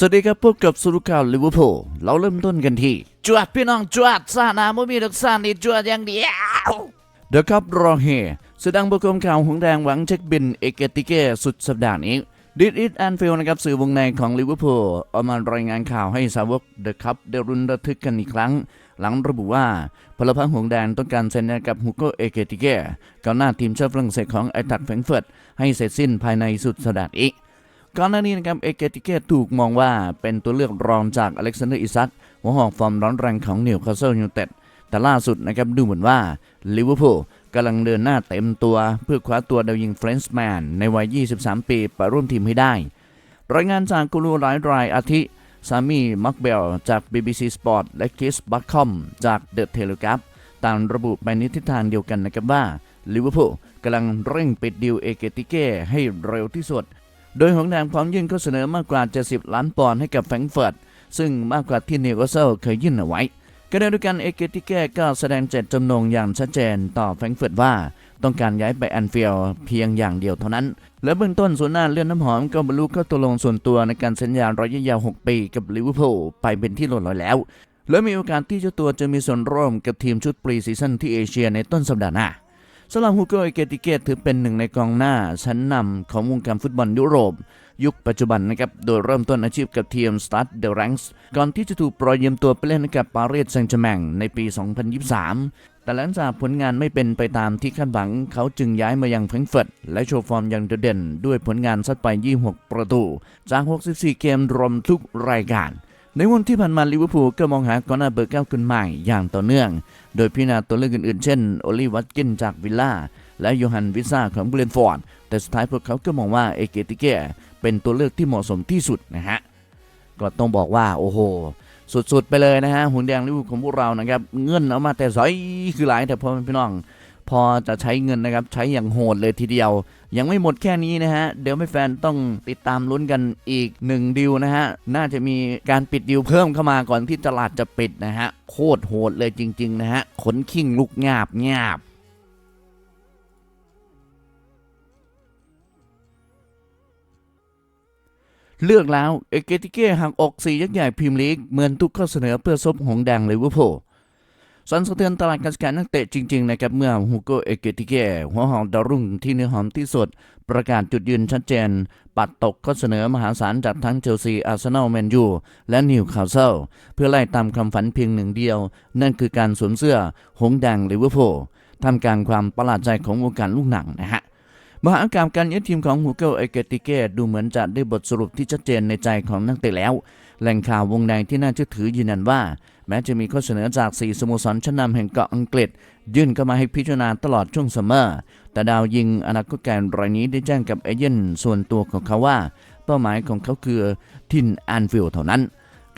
สวัสดีครับพบกับสุรุข่าวลิเวอร์พูลเราเริ่มต้นกันที่ จวดพี่น้องจวดซานาไม่มีดักซานี่จวดอย่างเดียวเดอะคัพรอเฮสดังประกมข่าวหงแดงหวังเช็คบินเอกติเกสุดสัปดาห์นี้ดิดอิทแอนฟิลนะครับสื่อวงในของลิเวอร์พูลเอามารายงานข่าวให้สาวกเดอะคัพได้รุนระทึกกันอีกครั้ง หลังระบุว่าพลพรรคหงแดงต้องการเซ็นกับฮูโกเอเกติเก้กองหน้าทีมชาติฝรั่งเศสของไอทัดแฟงเฟิร์ตให้เสร็จสิ้นภายในสุดสัปดาห์นี้ ก่อนหน้านี้นะครับเอเกติเกตถูกมองว่าเป็นตัวเลือกรองจากอเล็กซานเดอร์อิซักหัวหอกฟอร์มร้อนแรงของนิวคาสเซิลยูไนเต็ดแต่ล่าสุดนะครับดูเหมือนว่าลิเวอร์พูลกำลังเดินหน้าเต็มตัวเพื่อคว้าตัวดาวยิงเฟรนช์แมนในวัย 23 ปีไปร่วมทีมให้ได้ รายงานจากกูรูหลายรายอาทิซามีมักเบลจาก BBC Sport และคิสบัคคอมจากเดอะเทเลกราฟต่างระบุไปในทิศทางเดียวกันนะครับว่าลิเวอร์พูลกำลังเร่งปิดดีลเอเกติเก้ให้เร็วที่สุด โดยหงแดงพร้อมยื่นข้อเสนอมากกว่า 70 ล้านปอนด์ให้กับแฟรงก์เฟิร์ตซึ่งมากกว่าที่นิวคาสเซิลเคยยื่นเอาไว้ขณะเดียกันเอเกติเก้ก็แสดงเจตจำนงอย่างชัดเจนต่อแฟรงก์เฟิร์ตว่า ต้องการย้ายไปแอนฟิลด์เพียงอย่างเดียวเท่านั้น และเบื้องต้นส่วนหน้าเลื่อนน้ำหอมก็บรรลุข้อตกลงส่วนตัวในการสัญญาระยะยาว 6 ปีกับลิเวอร์พูลไปเป็นที่เรียบร้อยแล้ว และมีโอกาสที่เจ้าตัวจะมีส่วนร่วมกับทีมชุดปรีซีซั่นที่เอเชียในต้นสัปดาห์หน้า สำหรับฮูโกเอเกติเกตถือเป็นหนึ่งในกองหน้าชั้นนำของวงการฟุตบอลยุโรป ยุคปัจจุบันนะครับ โดยเริ่มต้นอาชีพกับทีม Stade de Reims ก่อนที่จะถูกปล่อยยืมตัวไปเล่นกับปารีสแซงต์แชร์แมงในปี 2023 แต่หลังจากผลงานไม่เป็นไปตามที่คาดหวัง เขาจึงย้ายมายังแฟรงก์เฟิร์ตและโชว์ฟอร์มอย่างโดดเด่น ด้วยผลงานซัดไป 26 ประตู จาก 64 เกมรวมทุกรายการ ในวันที่ผ่านมาลิเวอร์พูลก็มองหากองหน้าเบอร์เก้าคนใหม่อย่างต่อเนื่อง โดยพิจารณาตัวเลือกอื่นๆ เช่น โอลีวัตกินจากวิลล่า และโยฮันวิซ่าของเบรนฟอร์ด แต่สุดท้ายพวกเขาก็มองว่าเอเกติเก้เป็นตัวเลือกที่เหมาะสมที่สุดนะฮะ ก็ต้องบอกว่าโอ้โห สุดๆ ไปเลยนะฮะหุ่นแดงลิเวอร์พูลของพวกเรานะครับ เงินเอามาแต่สอยคือหลายแต่พอพี่น้อง พอจะใช้เงินนะครับ ใช้อย่างโหดเลยทีเดียว ยังไม่หมดแค่นี้นะฮะ เดี๋ยวไม่แฟนต้องติดตามลุ้นกันอีกหนึ่งดิวนะฮะ น่าจะมีการปิดดิวเพิ่มเข้ามาก่อนที่ตลาดจะปิดนะฮะ โคตรโหดเลยจริง ๆ นะฮะ ขนขิงลุกงาบงาบเลือกแล้ว เอเกติเก้หักอกสียักษ์ใหญ่พรีเมียร์ลีก เหมือนทุกข้อเสนอเพื่อซบหงแดงเลิเวอร์พูล สันสะเทือนตลาดการการนักเตะจริงๆนะครับเมื่อฮูโกเอเกติเกหัวหอมดาวรุ่งที่เนื้อหอมที่สุด ประกาศจุดยืนชัดเจน ปัดตกก็เสนอมหาศาลจากทั้งเชลซีอาร์เซนอลแมนยูและนิวคาสเซิลเพื่อไล่ตามคำฝันเพียงหนึ่งเดียว นั่นคือการสวมเสื้อหงแดงลิเวอร์พูลทำกลารความประหลาดใจของวงการลูกหนังนะฮะ มหากรรมการย้ายทีมของฮูเกลเอเกติเกดูเหมือนจะได้บทสรุปที่ชัดเจนในใจของนักเตะแล้ว แหล่งข่าววงในที่น่าเชื่อถือยืนยันว่า แม้จะมีข้อเสนอจาก 4 สโมสรชั้นนำแห่งเกาะอังกฤษ ยื่นเข้ามาให้พิจารณาตลอดช่วงซัมเมอร์ แต่ดาวยิงอนาคตการรายนี้ได้แจ้งกับเอเย่นส่วนตัวของเขาว่า เป้าหมายของเขาคือทินแอนฟิลด์เท่านั้น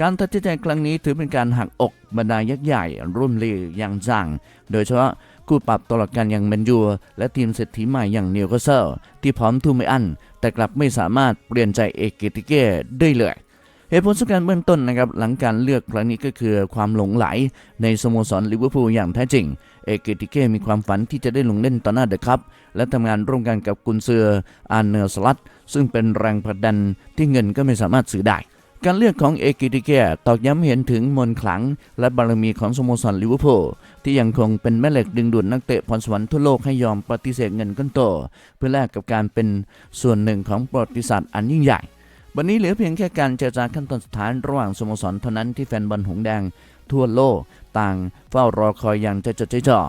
การตัดสินใจครั้งนี้ถือเป็นการหักอกบรรดายักษ์ใหญ่รุ่นลีอย่างจัง โดยเฉพาะ คู่ปรับตลอดการอย่างแมนยูและทีมเศรษฐีใหม่อย่างเนวคาสเซิลที่พร้อมทุ่มไม่อั้นแต่กลับไม่สามารถเปลี่ยนใจเอเกติเก้ได้เลยเหตุผลสำคัญเบื้องต้นนะครับหลังการเลือกครั้งนี้ก็คือความหลงไหลในสโมสรลิเวอร์พูลอย่างแท้จริง เอเกติเก้มีความฝันที่จะได้ลงเล่นต่อหน้าเดอะคัพและทำงานร่วมกันกับกุนเซืออาร์เนอร์สลัตซึ่งเป็นแรงผลักดันที่เงินก็ไม่สามารถซื้อได้ การเลือกของเอกิติเกะตอกย้ำเห็นถึงมนขลัง และบารมีของสโมสรลิเวอร์พูลที่ยังคงเป็นแม่เหล็กดึงดูดนักเตะพรสวรรค์ทั่วโลกให้ยอมปฏิเสธเงินก้อนโต เพื่อแลกกับการเป็นส่วนหนึ่งของประวัติศาสตร์อันยิ่งใหญ่ วันนี้เหลือเพียงแค่การเจรจาขั้นตอนสุดท้ายระหว่างสโมสรเท่านั้นที่แฟนบอลหงแดง ทั่วโลก ต่างเฝ้ารอคอยอย่างใจจดใจจ่อ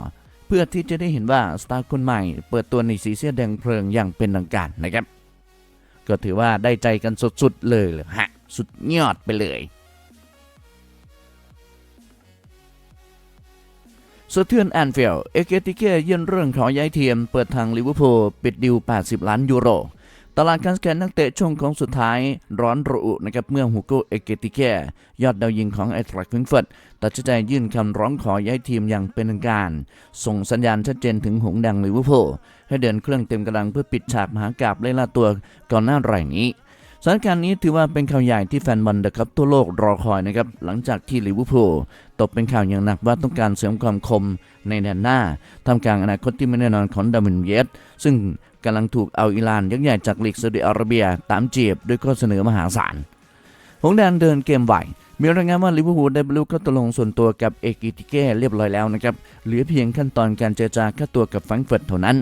เพื่อที่จะได้เห็นว่าสตาร์คนใหม่ เปิดตัวในสีเสื้อแดงเพลิงอย่างเป็นทางการนะครับก็ถือว่าได้ใจกันสุดๆเลยเลยฮะ สุดยอดไปเลยสะเทือนแอนฟิลด์เอเกติเกยื่นเรื่องขอย้ายทีม เปิดทางลิเวอร์พูลปิดดิว 80 ล้านยูโร ตลาดการสแกนนักเตะช่วงของสุดท้ายร้อนระอุนะครับเมื่อฮูโกเอเกติเกยอดดาวยิงของไอทรักฟิงเฟิร์ตตัดสินใจยื่นคำร้องขอย้ายทีมอย่างเป็นทางการ ส่งสัญญาณชัดเจนถึงหงดังลิเวอร์พูลให้เดินเครื่องเต็มกำลังเพื่อปิดฉากมหากราบไล่ล่าตัวก่อนหน้ารายนี้ สถานการณ์นี้ถือว่าเป็นข่าวใหญ่ที่แฟนบอลเดอะคัพทั่วโลกรอคอยนะครับหลังจากที่ลิเวอร์พูลตกเป็นข่าวอย่างหนักว่าต้องการเสริมความคมในแดนหน้าทำกลางอนาคตที่ไม่แน่นอนของดามินเยสซึ่งกำลังถูกเอาอิหร่านยักษ์ใหญ่จากลีกซาอุดิอาระเบีย ตามจีบด้วยข้อเสนอมหาศาลหงแดงเดินเกมไหวมีรายงานว่าลิเวอร์พูลได้บรรลุข้อตกลงส่วนตัวกับเอกิติเก้เรียบร้อยแล้วนะครับเหลือเพียงขั้นตอนการเจรจาค่าตัวกับแฟรงก์เฟิร์ตเท่านั้น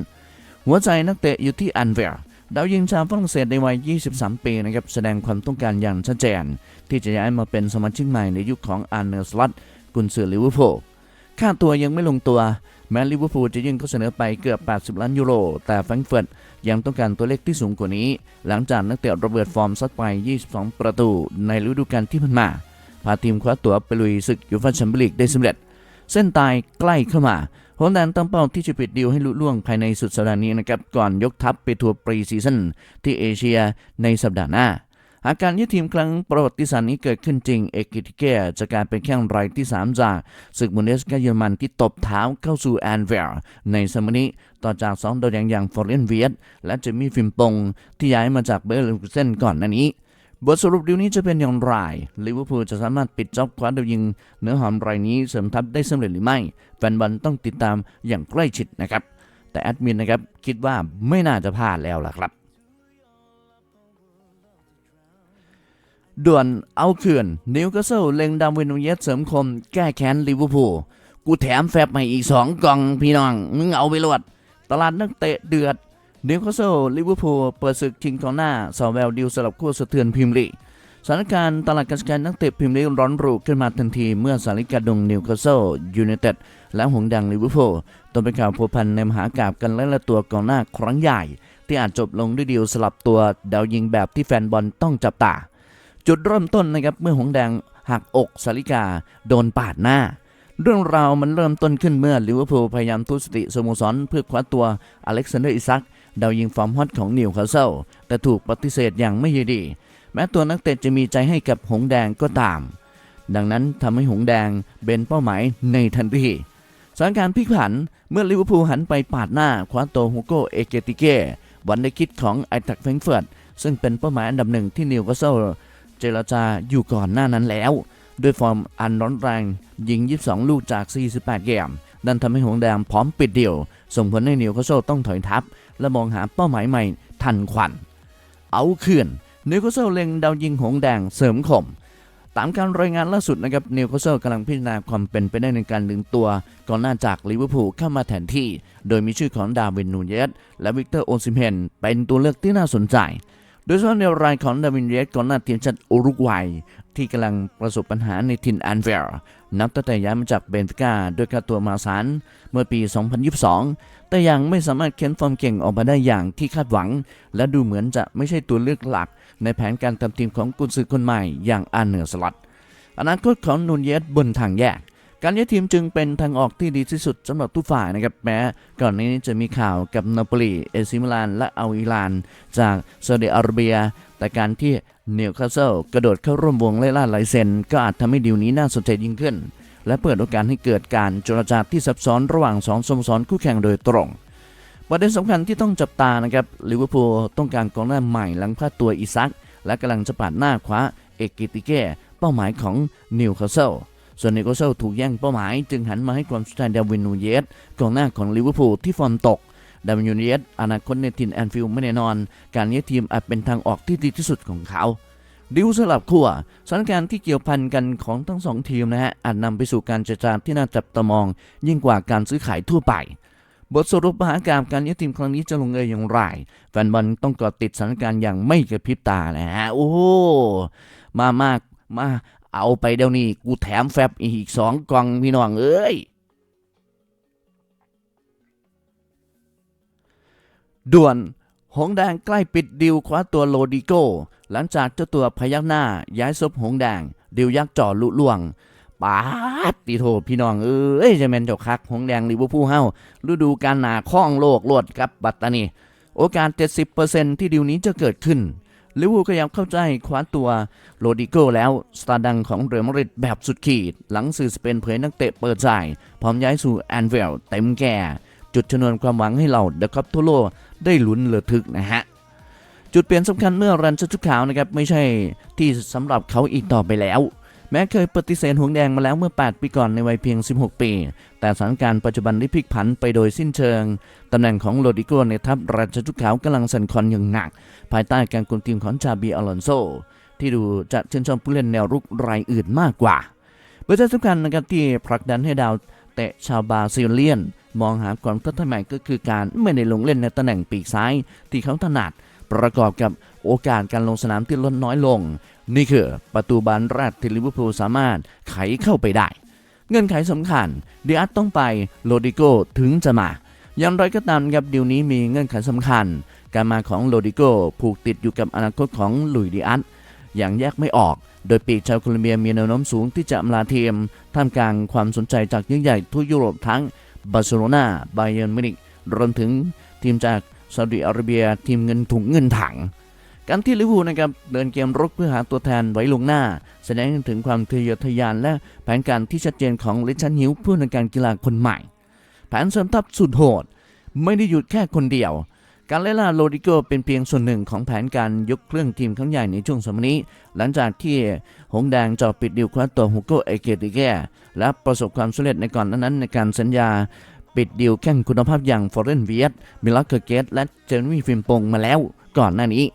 หัวใจนักเตะอยู่ที่อันเวร์ ดาวยิงชาวฝรั่งเศสในวัย 23 ปีนะครับแสดงความต้องการอย่างชัดเจน ที่จะย้ายมาเป็นสมาชิกใหม่ในยุคของอาร์เนอร์สลัตกุนซือลิเวอร์พูลค่าตัวยังไม่ลงตัว แม้ลิเวอร์พูลจะยื่นข้อเสนอไปเกือบ 80 ล้านยูโร แต่แฟรงเฟิร์ตยังต้องการตัวเลขที่สูงกว่านี้ หลังจากนักเตะระเบิดฟอร์มซัดไป 22 ประตูในฤดูกาลที่ผ่านมาพาทีมคว้าตัวไปลุยศึกยูฟ่าแชมเปี้ยนลีกได้สำเร็จ เส้นตายใกล้เข้ามาฮอลแลนด์ตั้งเป้าที่จะปิดดีลให้ลุล่วงภายในสุดสัปดาห์นี้นะครับก่อนยกทัพไปทัวร์ปรีซีซั่นที่เอเชียในสัปดาห์หน้าหาการยึดทีมครั้งประวัติศาสตร์นี้เกิดขึ้นจริง เอกิติเกยจะกลายเป็นแข้งรายที่ 3 จากศึกบุนเดสกาเยอรมันที่ตบเท้าเข้าสู่แอนเวร์ในสมัยนี้ต่อจาก2ดาวอย่างอย่างฟอร์เรนเวียตและเจมี่ฟิมปงที่ย้ายมาจากเบอร์เลนเซนก่อนหน้านี้ บทสรุปดีลนี้จะเป็นอย่างไร ลิเวอร์พูลจะสามารถปิดจ็อบคว้าดาวยิง เนื้อหอมรายนี้เสริมทัพได้สำเร็จหรือไม่ แฟนบอลต้องติดตามอย่างใกล้ชิดนะครับ แต่แอดมินนะครับคิดว่าไม่น่าจะพลาดแล้วล่ะครับด่วนเอาเขื่อนนิวคาสเซิลเล็งดำวินเยสเสริมคม แก้แค้นลิเวอร์พูลกูแถมแฟบให้อีกสองกล่องพี่น้อง มึงเอาไปรวด ตลาดนักเตะเดือด นิวคาสเซิลลิเวอร์พูลเปิดศึกชิงกองหน้าสาวแววดิวสลับคู่สะเทือนพิมลีสถานการณ์ตลาดการจัดการนักเตะพิมลีร้อนรุ่ขึ้นมาทันทีเมื่อสาริกาดงนิวคาสเซิลยูไนเต็ดและหงดังลิเวอร์พูลต้องเป็นข่าวพัวพันในมหากาบกันและละตัวกองหน้าครั้งใหญ่ ที่อาจจบลงด้วยดีลสลับตัวดาวยิงแบบที่แฟนบอลต้องจับตา จุดเริ่มต้นนะครับเมื่อหงแดงหักอกสาริกาโดนปาดหน้าเรื่องราวมันเริ่มต้นขึ้นเมื่อลิเวอร์พูลพยายามทุสติสโมสรเพื่อคว้าตัวอเล็กซานเดอร์อิซัก ดาวยิงฟอร์มฮอตของนิวคาสเซิลแต่ถูกปฏิเสธอย่างไม่ยินดี แม้ตัวนักเตะจะมีใจให้กับหงแดงก็ตาม ดังนั้นทำให้หงแดงเป็นเป้าหมายในทันทีสถานการณ์พลิกผันเมื่อลิเวอร์พูลหันไปปาดหน้าคว้าตัวฮูโกเอเกติเก้วันได้คิดของไอทักแฟงเฟิร์ตซึ่งเป็นเป้าหมายอันดับหนึ่งที่นิวคาสเซิลเจรจาอยู่ก่อนหน้านั้นแล้ว ด้วยฟอร์มอันร้อนแรงยิง 22 ลูกจาก 48 เกมนั่นทำให้หงแดงพร้อมปิดเดี่ยว ส่งผลให้นิวคาสเซิลต้องถอยทัพ และมองหาเป้าหมายใหม่ทันควัน เอาคืนนิวคาสเซิลเล็งดาวยิงหงแดงเสริมคมตามการรายงานล่าสุดนะครับนิวคาสเซิลกำลังพิจารณาความเป็นไปได้ในการดึงตัวก่อนหน้าจากลิเวอร์พูลเข้ามาแทนที่ โดยมีชื่อของดาวินนูเยสและวิกเตอร์โอซิมเฮนเป็นตัวเลือกที่น่าสนใจ โดยเฉพาะในรายของดาวินเยสก่อนหน้าทีมชาติอุรุกวัย ที่กำลังประสบปัญหาในทินแอนเวร์ นับตั้งแต่ย้ายมาจากเบนฟิก้าด้วยค่าตัวมาสานเมื่อปี 2022 แต่ยังไม่สามารถเค้นฟอร์มเก่งออกมาได้อย่างที่คาดหวัง และดูเหมือนจะไม่ใช่ตัวเลือกหลัก ในแผนการทำทีมของกุนซือคนใหม่อย่างอานเนอร์สลัดอนาคตของนูนเยสบนทางแยก การย้ายทีมจึงเป็นทางออกที่ดีที่สุดสำหรับทุกฝ่ายนะครับแม้ก่อนนี้จะมีข่าวกับนาโปลีเอซิมิลาน และอัลอิลาน จากซาอุดิอาระเบีย แต่การที่นิวคาสเซิลกระโดดเข้าร่วมวงไล่ล่าลายเซ็น ก็อาจทำให้ดีลนี้น่าสนใจยิ่งขึ้น และเปิดโอกาสให้เกิดการเจรจาที่ซับซ้อนระหว่างสองสโมสรคู่แข่งโดยตรงประเด็นสำคัญที่ต้องจับตานะครับลิเวอร์พูลต้องการกองหน้าใหม่หลังพลาดตัวอิซัก และกำลังจะปาดหน้าคว้าเอกกิติเก้เป้าหมายของนิวคาสเซิล ส่วนนิวคาสเซิลถูกแย่งเป้าหมายจึงหันมาให้ความสนใจดาวินนูเยสกองหน้าของลิเวอร์พูลที่ฟอร์มตกดาวินนูเยสอนาคตในทินแอนฟิลด์ไม่แน่นอน การย้ายทีมอาจเป็นทางออกที่ดีที่สุดของเขาดิวสลับขั้วสถานการณ์ที่เกี่ยวพันกันของทั้งสองทีมนะฮะอาจนำไปสู่การเจรจาที่น่าจับตามอง ยิ่งกว่าการซื้อขายทั่วไป บทสรุปมหากาบการย้ายทีมครั้งนี้จะลงเอยอย่างไรแฟนบอลต้องเกาะติดสถานการณ์อย่างไม่กระพริบตานะฮะโอ้มามากมา เอาไปเดี๋ยวนี้กูแถมแฟบอีกสองกล่องพี่น้องเอ้ยด่วน หงแดงใกล้ปิดดิวคว้าตัวโลดิโก้ หลังจากเจ้าตัวพยักหน้า ย้ายซบหงแดง ดิวยักษ์จ่อลุล่วงปาดตีโทพี่น้องเอ้ยจะแม่นเจ้าคักหงแดงลิเวอร์พูลเฮาฤดูการหนาข้องโลกโลดครับบัตตานี โอกาส 70%ที่ดิวนี้จะเกิดขึ้น ลิเวอร์พูลก็ยังเข้าใจคว้าตัวโรดิโก้แล้วสตาร์ดังของเรอัลมาดริดแบบสุดขีด หลังสื่อสเปนเผยนักเตะเปิดใจพร้อมย้ายสู่แอนเวลเต็มแก่ จุดชนวนความหวังให้เราเดอะคัพทั่วโลกได้ลุ้นเลือทึกนะฮะ จุดเปลี่ยนสำคัญเมื่อรันชัชุดขาวนะครับไม่ใช่ที่สำหรับเขาอีกต่อไปแล้ว แม้เคยปฏิเสธหวงแดงมาแล้วเมื่อ 8 ปีก่อนในวัยเพียง 16 ปี แต่สถานการณ์ปัจจุบันได้พลิกผันไปโดยสิ้นเชิง ตำแหน่งของโรดิโกในทัพราชชุดขาวกำลังสั่นคลอนอย่างหนัก ภายใต้การคุมทีมของจาบีอลอนโซ ที่ดูจะชื่นชอบผู้เล่นแนวรุกรายอื่นมากกว่าเบอร์เจสำคัญนะครับที่ผลักดันให้ดาวเตะชาวบาซิเลียน มองหาความท้าทายใหม่ก็คือการไม่ได้ลงเล่นในตำแหน่งปีกซ้าย ที่เขาถนัด ประกอบกับโอกาสการลงสนามที่ลดน้อยลง นี่คือประตูบานแรกที่ลิเวอร์พูลสามารถไขเข้าไปได้ เงื่อนไขสำคัญเดิอาร์ตต้องไปโรดิโกถึงจะมาอย่างไรก็ตามครับดีลนี้มีเงื่อนไขสำคัญ การมาของโรดิโกผูกติดอยู่กับอนาคตของลุยดิอาร์ตอย่างแยกไม่ออก โดยปีกชาวโคลอมเบียมีแนวโน้มสูงที่จะอำลาทีมท่ามกลางความสนใจจากยิ่งใหญ่ทั่วยุโรปทั้งบาร์เซโลนาไบเยร์นมิวนิกรวมถึงทีมจาก ซาอุดิอาระเบียทีมเงินถุงเงินถัง การที่ลิเวอร์พูลนะครับเดินเกมรุกเพื่อหาตัวแทนไว้ลงหน้า แสดงถึงความทะเยอทะยานและแผนการที่ชัดเจนของลิชันฮิวผู้ในการกีฬาคนใหม่ แผนเสริมทัพสุดโหด ไม่ได้หยุดแค่คนเดียว การไล่ล่าโรดิโกเป็นเพียงส่วนหนึ่งของแผนการยกเครื่องทีมครั้งใหญ่ในช่วงสมัยนี้ หลังจากที่หงแดงจาะปิดดิวคว้าตัวฮุโกเอเกติแกและประสบความสำเร็จในก่อนนั้นในการสัญญา ปิดดิวแข่งคุณภาพอย่างฟอร์เรนเวียตมิลักเกอร์เกตและเจนวีฟิมปงมาแล้วก่อนหน้านี้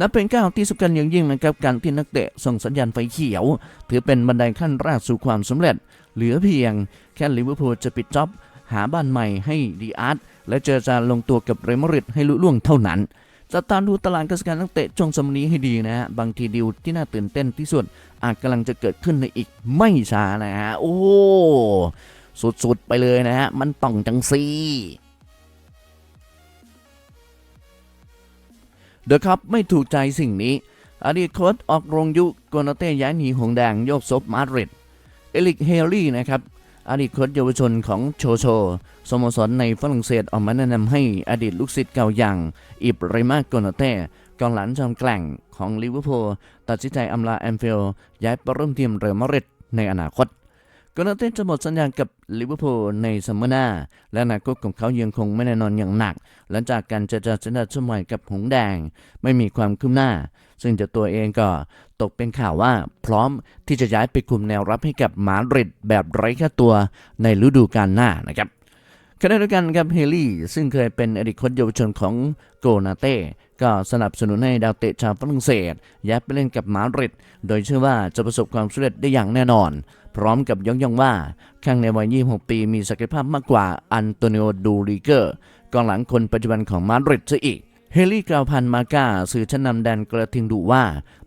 นับเป็นก้าวที่สำคัญอย่างยิ่งนะครับการที่นักเตะส่งสัญญาณไฟเขียว ถือเป็นบันไดขั้นแรกสู่ความสำเร็จ เหลือเพียงแค่ลิเวอร์พูลจะปิดจ็อบ หาบ้านใหม่ให้ดีอาร์ตและเจรจาลงตัวกับเรอัลมาดริดให้ลุล่วงเท่านั้นจะตามดูตารางการจัดการนักเตะช่วงสมนี้ให้ดีนะฮะบางทีดิวที่น่าตื่นเต้นที่สุดอาจกำลังจะเกิดขึ้นในอีกไม่ช้านะฮะโอ้ สุดๆ ไปเลยนะฮะ มันต้องจังซีเดอะคัพไม่ถูกใจสิ่งนี้ อดีตโค้ชออกโรงยุโกนาเต้ย้ายหนีหงแดงโยกซบมาดริด เอลิกเฮลี่นะครับ อดีตโค้ชเยาวชนของโชโช สโมสรในฝรั่งเศสออกมาแนะนำให้อดีตลูกศิษย์เก่าอย่าง อิบรามาโกนาเต้กองหลังจอมแกล่งของลิเวอร์พูลตัดสินใจอำลาแอนฟิลด์ย้ายไปร่วมทีมเรอัลมาดริดในอนาคต กนาเต้จะหมดสัญญากับลิเวอร์พูลในซัมเมอร์หน้า และอนาคตของเขายังคงไม่แน่นอนอย่างหนัก หลังจากการเจรจาสัญญาสมัยกับหงแดง ไม่มีความคืบหน้า ซึ่งจ้าตัวเองก็ตกเป็นข่าวว่าพร้อมที่จะย้ายไปคุมแนวรับให้กับมาดริดแบบไร้ค่าตัวในฤดูกาลหน้านะครับขณะเดียวกันครับเฮลี่ซึ่งเคยเป็นอดีตโค้ชเยาวชนของโกนาเต้ก็สนับสนุนให้ดาวเตะชาวฝรั่งเศสย้ายไปเล่นกับมาดริดโดยเชื่อว่าจะประสบความสำเร็จได้อย่างแน่นอน พร้อมกับยกย่องว่าข้างในวัย 26 ปีมีศักยภาพมากกว่าอันโตนิโอดูริเกอร์กองหลังคนปัจจุบันของมาดริดซะอีก เฮลี่กาวผ่านมาก้าสื่อชั้นนำแดนกระทิงดุว่า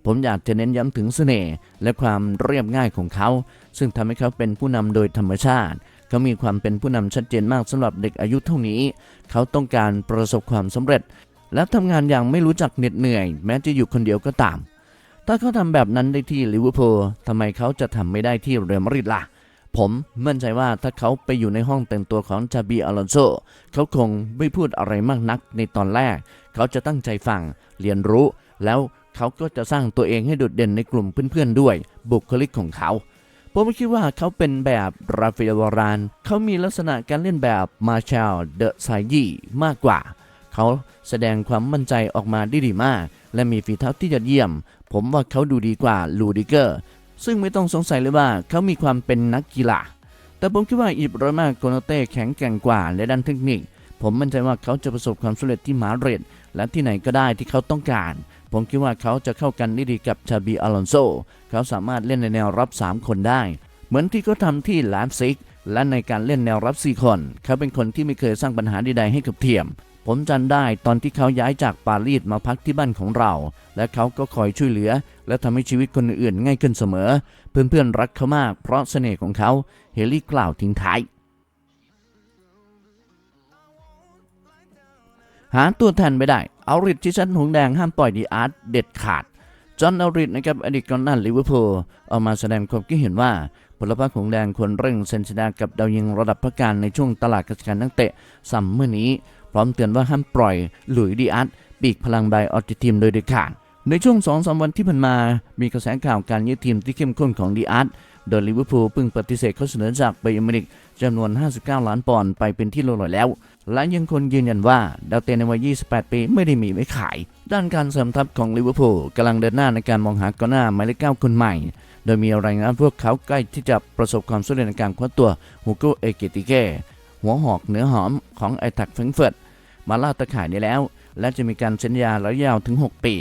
ผมอยากจะเน้นย้ำถึงเสน่ห์และความเรียบง่ายของเขา ซึ่งทำให้เขาเป็นผู้นำโดยธรรมชาติเขามีความเป็นผู้นำชัดเจนมากสำหรับเด็กอายุเท่านี้ เขาต้องการประสบความสำเร็จ และทำงานอย่างไม่รู้จักเหน็ดเหนื่อย แม้จะอยู่คนเดียวก็ตาม ถ้าเขาทำแบบนั้นได้ที่ลิเวอร์พูลทำไมเขาจะทำไม่ได้ที่เรอัลมาดริดล่ะ ผมมั่นใจว่าถ้าเขาไปอยู่ในห้องแต่งตัวของจาบีอลอนโซเขาคงไม่พูดอะไรมากนักในตอนแรก เขาจะตั้งใจฟังเรียนรู้ แล้วเขาก็จะสร้างตัวเองให้โดดเด่นในกลุ่มเพื่อนๆด้วย บุคลิกของเขาผมคิดว่าเขาเป็นแบบราฟาเอลวาราน เขามีลักษณะการเล่นแบบมาชาลเดอะไซยี่มากกว่า เขาแสดงความมั่นใจออกมาได้ดีมาก และมีฝีเท้าที่ยอดเยี่ยม ผมว่าเขาดูดีกว่าลูดิเกอร์ ซึ่งไม่ต้องสงสัยเลยว่าเขามีความเป็นนักกีฬา แต่ผมคิดว่าอิบรามาโกนาเต้แข็งแกร่งกว่าในด้านเทคนิค ผมมั่นใจว่าเขาจะประสบความสำเร็จที่มาดริดและที่ไหนก็ได้ที่เขาต้องการ ผมคิดว่าเขาจะเข้ากันได้ดีกับชาบีอลอนโซ เขาสามารถเล่นในแนวรับ 3 คนได้ เหมือนที่เขาทำที่แลมซิกและในการเล่นแนวรับ 4 คน เขาเป็นคนที่ไม่เคยสร้างปัญหาใดๆให้กับทีม ผมจำได้ตอนที่เขาย้ายจากปารีสมาพักที่บ้านของเรา และเขาก็คอยช่วยเหลือ และทำให้ชีวิตคนอื่นง่ายขึ้นเสมอ เพื่อนๆรักเขามากเพราะเสน่ห์ของเขาเฮลี่กล่าวทิ้งท้ายหาตัวแทนไม่ได้ เอาริดที่ชั้นหงแดงห้ามปล่อยดีอาร์ตเด็ดขาด จอห์นเอาริดนะครับอดีตกองหน้าลิเวอร์พูลออกมาแสดงความคิดเห็นว่าผลพรรคหงแดงควรเร่งเซ็นสัญญากับดาวยิงระดับพักการในช่วงตลาดการนักเตะซัมเมอร์นี้ พร้อมเตือนว่าห้ามปล่อยหลุยดีอาร์ตปีกพลังใบออกจากทีมโดยเด็ดขาดในช่วง2องสวันที่ผ่านมา มีกระแสข่าวการยึดทีมที่เข้มข้นของดีอาร์ตโดยลิเวอร์พูลเพิ่งปฏิเสธข้อเสนอจากไบอร์มินิกจำนวน 59 ล้านปอนด์ไปเป็นที่เรียบร้อยแล้ว และยังคงยืนยันว่า ดาวเตะในวัย 28 ปีไม่ได้มีไว้ขาย ด้านการเสริมทัพของลิเวอร์พูลกำลังเดินหน้าในการมองหากองหน้าหมายเลข9คนใหม่ โดยมีรายงานพวกเขาใกล้ที่จะประสบความสำเร็จในการคว้าตัวฮูโกเอเกติเก หัวหอกเนื้อหอมของไอท็กแฟรงเฟิร์ตมาล่าตะข่ายได้แล้ว และจะมีการเซ็นยาระยะยาวถึง 6 ปี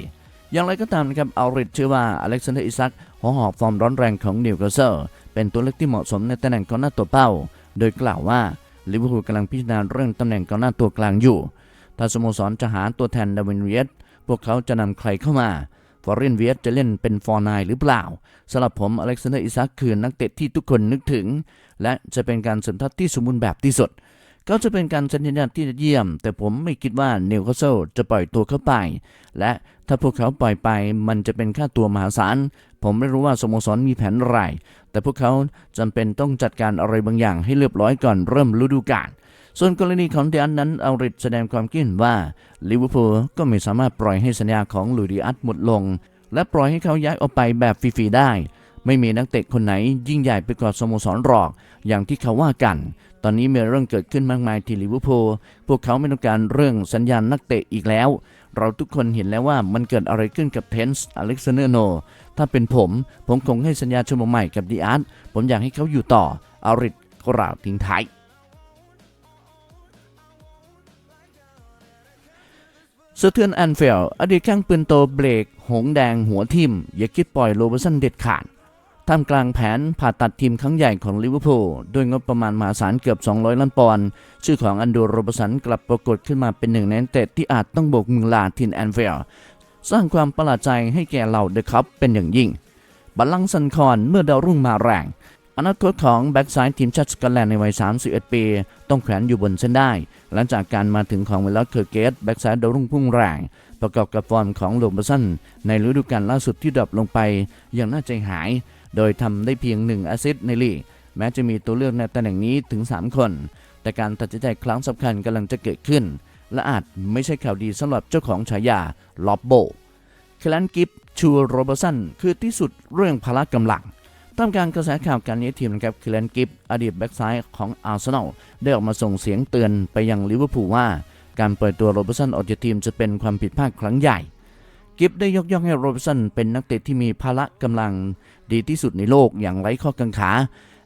อย่างไรก็ตามนะครับอัลริดเชื่อว่าอเล็กซานเดอร์อิซักหัวหอกฟอร์มร้อนแรงของนิวคาสเซิลเป็นตัวเลือกที่เหมาะสมในตำแหน่งกองหน้าตัวเป้า โดยกล่าวว่าลิเวอร์พูลกำลังพิจารณาเรื่องตำแหน่งกองหน้าตัวกลางอยู่ถ้าสโมสรจะหาตัวแทนดาวินเวียตพวกเขาจะนำใครเข้ามา ฟอร์เรนเวียตจะเล่นเป็นฟอร์นายหรือเปล่าสำหรับผมอเล็กซานเดอร์อิซักคือนักเตะที่ทุกคนนึกถึง และจะเป็นการสมทัพที่สมบูรณ์แบบที่สุดก็จะเป็นการสัญญาณที่เยี่ยม แต่ผมไม่คิดว่าเนวคาสเซิลจะปล่อยตัวเข้าไป และถ้าพวกเขาปล่อยไป มันจะเป็นค่าตัวมหาศาล ผมไม่รู้ว่าสโมสรมีแผนอะไร แต่พวกเขาจำเป็นต้องจัดการอะไรบางอย่างให้เรียบร้อยก่อนเริ่มฤดูกาล ส่วนกรณีของเดียนนั้นอัลริดแสดงความคิดเห็นว่าลิเวอร์พูลก็ไม่สามารถปล่อยให้สัญญาของลูดิอัสหมดลง และปล่อยให้เขาย้ายออกไปแบบฟรีๆได้ ไม่มีนักเตะคนไหนยิ่งใหญ่ไปกว่าสโมสรหรอก อย่างที่เขาว่ากัน ตอนนี้มีเรื่องเกิดขึ้นมากมายที่ลิเวอร์พูลพวกเขาไม่ต้องการเรื่องสัญญาณนักเตะอีกแล้ว เราทุกคนเห็นแล้วว่ามันเกิดอะไรขึ้นกับเทนส์อเล็กซานเดอร์โนถ้าเป็นผม ผมคงให้สัญญาชั่วโมงใหม่กับดีอาร์ตผมอยากให้เขาอยู่ต่ออาริดกล่าวทิ้งท้าย สะเทือนแอนเฟลอดีตข้างปืนโตเบรก หงแดงหัวทิมอย่าคิดปล่อยโรเบอร์สันเด็ดขาดท่ามกลางแผนผ่าตัดทีมครั้งใหญ่ของลิเวอร์พูลด้วยงบประมาณมหาศาลเกือบ 200 ล้านปอนด์ชื่อของอันโดโรเบอร์สันกลับปรากฏขึ้นมาเป็นหนึ่งในเตะที่อาจต้องโบกมือลาทีมแอนเฟลสร้างความประหลาดใจให้แก่เหล่าเดอะคัพเป็นอย่างยิ่งบัลลังก์ซันคอนเมื่อดาวรุ่งมาแรง อนาคตของแบ็กซ้ายทีมชาติสกอตแลนด์ในวัย 31 ปี ต้องแขวนอยู่บนเส้นได้ หลังจากการมาถึงของเวลาเคอร์เกตแบ็กซ้ายดาวรุ่งพุ่งแรง ประกอบกับฟอร์มของโรเบอร์สันในฤดูกาลล่าสุดที่ดรอปลงไปอย่างน่าใจหาย โดยทำได้เพียง1แอสซิสต์ในลีก แม้จะมีตัวเลือกในตำแหน่งนี้ถึง 3 คน แต่การตัดสินใจครั้งสำคัญกำลังจะเกิดขึ้น และอาจไม่ใช่ข่าวดีสำหรับเจ้าของฉายาล็อบโบคลันกิฟชูโรเบอร์สันคือที่สุดเรื่องพละกำลัง ตามการกระแสข่าวการนี้ทีมนะครับเคลนกิฟอดีตแบ็กซ้ายของอาร์เซนอลได้ออกมาส่งเสียงเตือนไปยังลิเวอร์พูลว่า การเปล่อยตัวโรเบอร์สันออกจากทีมจะเป็นความผิดพลาดครั้งใหญ่ กิฟได้ยกย่องให้โรเบอร์สันเป็นนักเตะที่มีพละกำลังดีที่สุดในโลกอย่างไร้ข้อกังขา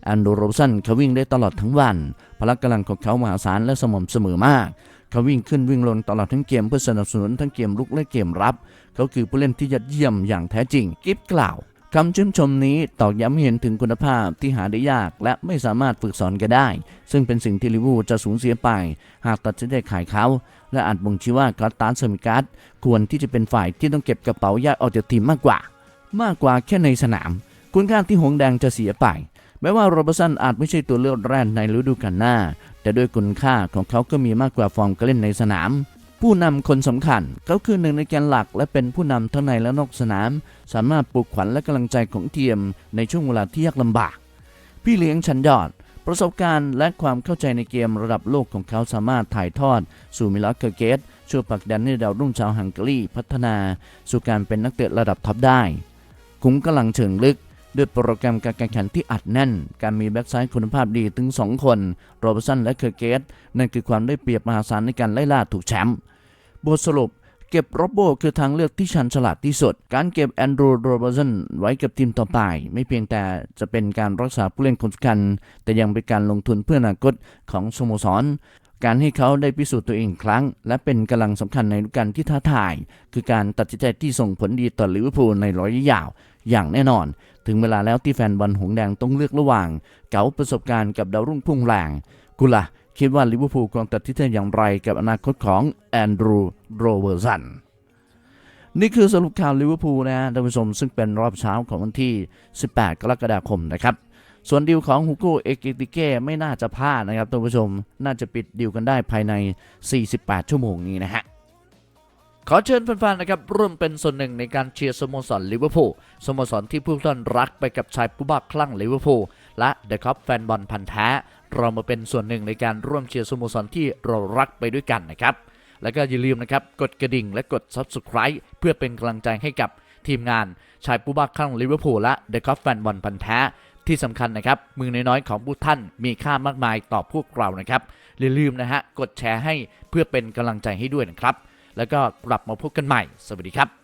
แอนโดโรเบอร์สันเขาวิ่งได้ตลอดทั้งวัน พละกำลังของเขามหาศาลและสม่ำเสมอมาก เขาวิ่งขึ้นวิ่งลงตลอดทั้งเกมเพื่อสนับสนุนทั้งเกมลุกและเกมรับ เขาคือผู้เล่นที่ยอดเยี่ยมอย่างแท้จริง กิฟกล่าว คำชื่นชมนี้ตอกย้ำให้เห็นถึงคุณภาพที่หาได้ยาก และไม่สามารถฝึกสอนกันได้ ซึ่งเป็นสิ่งที่ลิเวอร์พูจะสูญเสียไป หากตัดสินใจขายเขา และอาจบ่งชี้ว่ากาตานสมิการ์ดควรที่จะเป็นฝ่ายที่ต้องเก็บกระเป๋ายายออกจากทีมมากกว่า มากกว่าแค่ในสนาม คุณค่าที่หงแดงจะเสียไป แม้ว่าโรเบร์สันอาจไม่ใช่ตัวเลือกแรกในฤดูกาลหน้า แต่ด้วยคุณค่าของเขาก็มีมากกว่าฟอร์มการเล่นในสนาม ผู้นำคนสำคัญ เขาคือหนึ่งในแกนหลักและเป็นผู้นำทั้งในและนอกสนาม สามารถปลุกขวัญและกำลังใจของทีมในช่วงเวลาที่ยากลำบาก พี่เลี้ยงชั้นยอด ประสบการณ์และความเข้าใจในเกมระดับโลกของเขาสามารถถ่ายทอด สู่มิลาเคอร์เกตช่วยผลักดันให้ดาวรุ่งชาวฮังการีพัฒนา สู่การเป็นนักเตะระดับท็อปได้ คุ้มกำลังเชิงลึกด้วยโปรแกรมการแข่งขันที่อัดแน่น การมีแบ็กซ้ายคุณภาพดีถึง 2 คน โรเบอร์สันและเคอร์เกตนั่นคือความได้เปรียบมหาศาลในการไล่ล่าถูกแชมป์ บทสรุปเก็บโรบโบคือทางเลือกที่ชันฉลาดที่สุด การเก็บแอนดรูโรเบอร์สันไว้กับทีมต่อไป ไม่เพียงแต่จะเป็นการรักษาผู้เล่นคนสำคัญ แต่ยังเป็นการลงทุนเพื่ออนาคตของสโมสร การให้เขาได้พิสูจน์ตัวเองครั้ง และเป็นกำลังสำคัญในฤดูกาลที่ท้าทาย คือการตัดสินใจที่ส่งผลดีต่อลิเวอร์พูลในระยะยาวอย่างแน่นอน ถึงเวลาแล้วที่แฟนบอลหงแดงต้องเลือกระหว่าง เก๋าประสบการณ์กับดาวรุ่งพุ่งแรงกุล่ะ คิดว่าลิเวอร์พูลควรตัดสินใจอย่างไรกับอนาคตของแอนดรูโรเบอร์สันนี่คือสรุปข่าวลิเวอร์พูลนะท่านผู้ชมซึ่งเป็นรอบเช้าของวันที่ 18 กรกฎาคมนะครับ ส่วนดีลของฮุโกเอกิติเก้ไม่น่าจะพลาดนะครับท่านผู้ชมน่าจะปิดดีลกันได้ภายใน 48 ชั่วโมงนี้นะฮะขอเชิญแฟนๆนะครับร่วมเป็นส่วนหนึ่งในการเชียร์สโมสรลิเวอร์พูลสโมสรที่ผู้ท่านรักไปกับชายผู้บ้าคลั่งลิเวอร์พูล และเดอะคัพแฟนบอลพันธ์แท้ เรามาเป็นส่วนหนึ่งในการร่วมเชียร์สโมสรที่เรารักไปด้วยกันนะครับ แล้วก็อย่าลืมนะครับกดกระดิ่งและกด Subscribe เพื่อเป็นกำลังใจให้กับทีมงานชายผู้บ้าคลั่งลิเวอร์พูลและเดอะคัพแฟนบอลพันธ์แท้ที่สำคัญนะครับ มือน้อยๆของผู้ท่านมีค่ามากมายต่อพวกเรานะครับอย่าลืมนะฮะ กดแชร์ให้เพื่อเป็นกำลังใจให้ด้วยนะครับ แล้วก็กลับมาพบกันใหม่ สวัสดีครับ